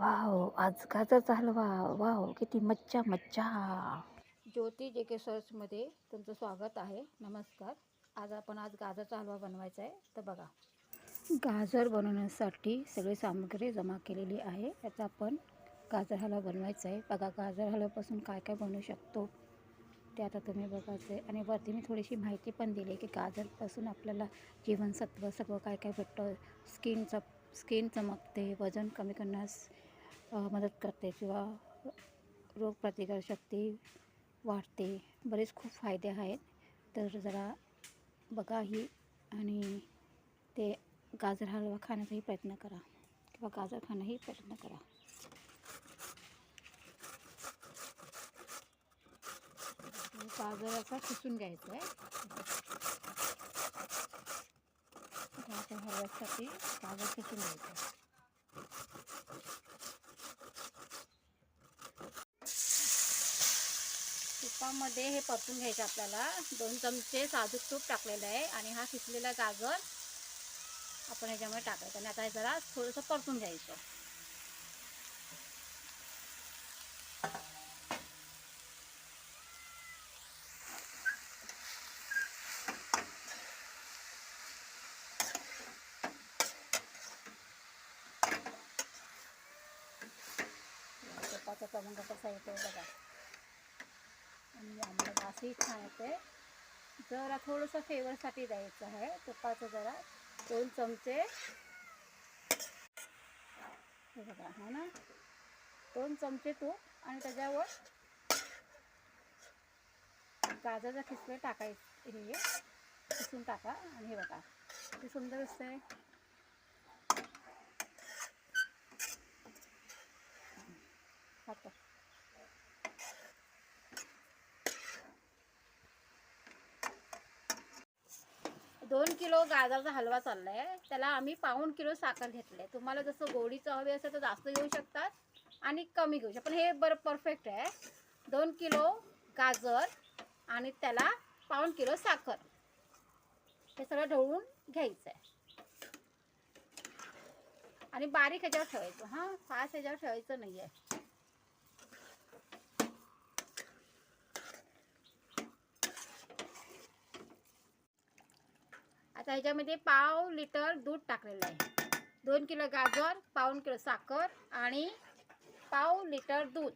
Wow आज गाजरचा हलवा wow किती मज्जा मज्जा. ज्योती जे के सर्चमध्ये तुमचं स्वागत आहे. नमस्कार. आज आपण आज गाजरचा हलवा बनवायचा आहे. तर बघा गाजर बनवण्यासाठी सगळी सामग्री जमा केलेली आहे. याचा आपण गाजर हलवा बनवायचा आहे. बघा गाजर हलव्यापासून काय काय बनवू शकतो ते आता तुम्ही बघायचं आहे. आणि वरती मी थोडीशी माहिती पण दिली की गाजरपासून आपल्याला जीवनसत्व सगळं काय काय भेटतं. स्किन चप स्किन चमकते वजन कमी करण्यास मदत करते किंवा रोगप्रतिकारशक्ती वाढते. बरेच खूप फायदे आहेत. तर जरा बघा ही आणि ते गाजर हलवा खाण्याचाही प्रयत्न करा किंवा गाजर खाण्याही प्रयत्न करा. गाजराचा खिसून घ्यायचं आहे गाजर हलव्यासाठी गाजर खिसून घ्यायचं तुपामध्ये हे परतून घ्यायचं आपल्याला. दोन चमचे साजूक तूप टाकलेलं आहे आणि हा खिसलेला गाजर आपण ह्याच्यामध्ये टाकायचं आणि आता हे जरा थोडंसं परतून घ्यायचं. तुपाचा क्रमांक कसं येतो बघा. आणि आम्हाला वासही छान येते जरा थोडंसं फ्लेवरसाठी द्यायचं आहे. तुपाचं जरा. दोन चमचे. हे बघा हो ना. दोन चमचे तूप आणि त्याच्यावर गाजरचा खिसले टाकायचं हे किसून टाका. आणि हे बघा ते सुंदर असते दोन किलो गाजरचा हलवा चाललाय. त्याला आम्ही पाऊण किलो साखर घेतले तुम्हाला जसं गोडीचं हवे असेल तर जास्त घेऊ शकतात आणि कमी घेऊ शकतात. पण हे बरं परफेक्ट आहे. दोन किलो गाजर आणि त्याला पाऊण किलो साखर. हे सगळं ढवळून घ्यायचं आहे आणि बारीक ह्याच्यावर ठेवायचं. हां फास्ट ह्याच्यावर ठेवायचं नाही आहे आता ह्याच्यामध्ये पाव लिटर दूध टाकलेलं आहे. दोन किलो गाजर पाऊन किलो साखर आणि पाव लिटर दूध.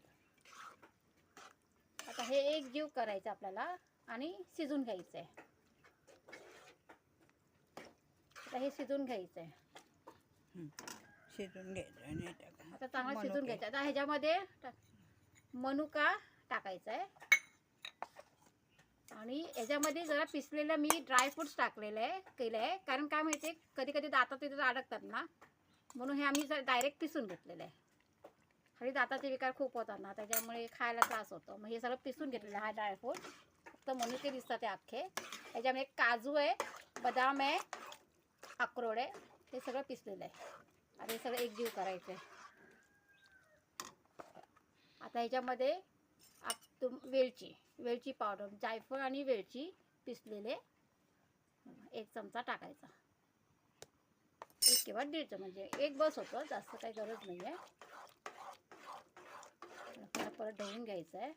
आता हे एक जीव करायचं आपल्याला आणि शिजून घ्यायचं आहे आता हे शिजून घ्यायचं आहे शिजून घ्यायचं आणि टाका. आता चांगलं. शिजून घ्यायचं. आता ह्याच्यामध्ये टा- मनुका टाकायचा आहे आणि याच्यामध्ये जरा पिसलेलं मी ड्रायफ्रुट्स टाकलेलं आहे केलं आहे कारण काय माहिती आहे कधी कधी दातात तिथे अडकतात ना. म्हणून हे आम्ही जर डायरेक्ट पिसून घेतलेलं आहे. आणि दाताचे विकार खूप होतात ना त्याच्यामुळे खायला त्रास होतो. मग हे सगळं पिसून घेतलेलं आहे हा ड्रायफ्रूट फक्त मनुके दिसतात ते अख्खे. याच्यामध्ये काजू आहे बदाम आहे अक्रोड आहे हे सगळं पिसलेलं आहे. आणि हे सगळं एकजीव करायचं आहे आता ह्याच्यामध्ये तुम वेलची वेलची पावडर जायफळ आणि वेलची पिसलेले एक चमचा टाकायचा. एक किंवा दीड म्हणजे एक बस होतं जास्त काही गरज नाही आहे आपल्याला परत ढवून घ्यायचं आहे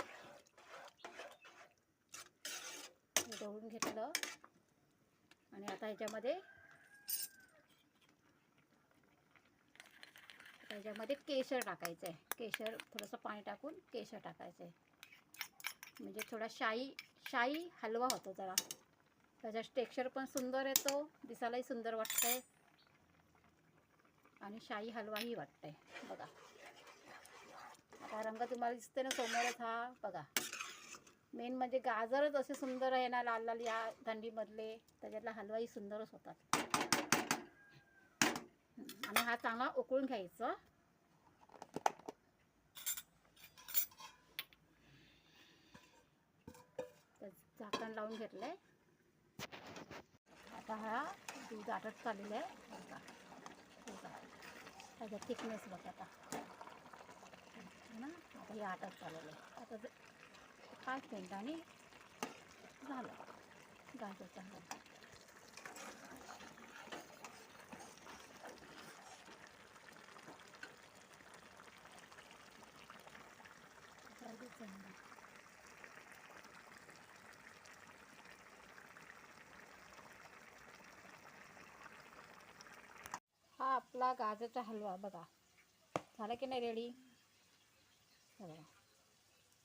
ढवून घेतलं. आणि आता ह्याच्यामध्ये त्याच्यामध्ये केशर टाकायचं आहे केशर थोडंसं पाणी टाकून केशर टाकायचं आहे म्हणजे थोडा शाई शाई हलवा होतो जरा. त्याचा टेक्स्चर पण सुंदर येतो दिसायलाही सुंदर वाटतंय. आणि शाही हलवाही वाटतंय बघा. आता रंग तुम्हाला दिसते ना समोरच हा बघा. मेन म्हणजे गाजरच असे सुंदर आहे ना लाल लाल या थंडीमधले त्याच्यातला हलवाही सुंदरच होतात. आणि हा चांगला उकळून घ्यायचं तर झाकण लावून घेतलंय आता हा दूध आटत चाललेलं आहे बघा. बघा. त्याचा थिकनेस बघा आता ना आता हे आटत चाललेलं आहे आता पाच मिनिटांनी झालं गाजरचा हलवा चांगलं. हा आपला गाजरचा हलवा बघा. झाला की नाही रेडी बघा.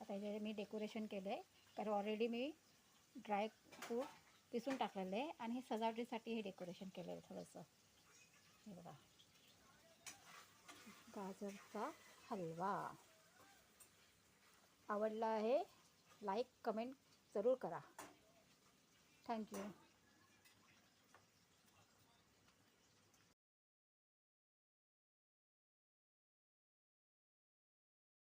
आता ह्याच्यात मी डेकोरेशन केलं आहे कारण ऑलरेडी मी ड्राय फ्रूट पिसून टाकलेलं आहे आणि हे सजावटीसाठी हे डेकोरेशन केलं आहे थोडंसं. हे बघा. गाजरचा हलवा. आवडला आहे लाईक कमेंट जरूर करा. थँक्यू